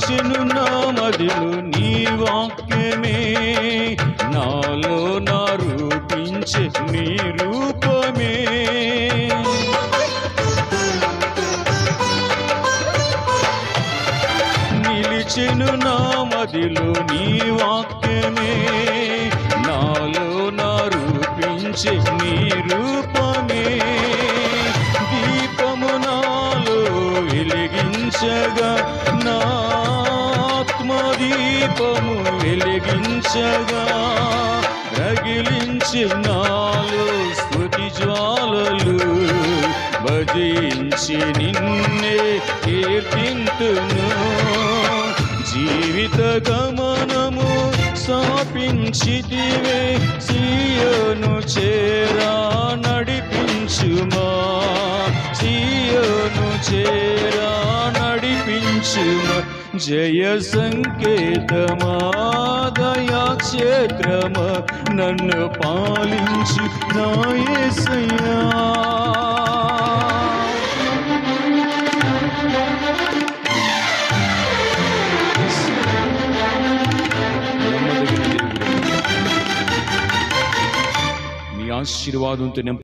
మదిలో నీ వాక్యమే. నాలో నా రూపించే నీ రూపమే. నిలిచెను నా మదిలు నీ వాక్యమే. నాలో నా రూపించే నీ రూపమే. దీపము నాలో వెలిగించగా నా ఆత్మదీపము వెలిగించగా రగిలించి నాలో స్తుతి జ్వాలలు భజించి నిన్నే కీర్తింతును. జీవిత గమనము సాపించితివే సీయను చేర నడిపించుమా జయ సంకేతమా దయా నన్ను పాలించు నాయసయ్యా ఆశీర్వాదంతో నింప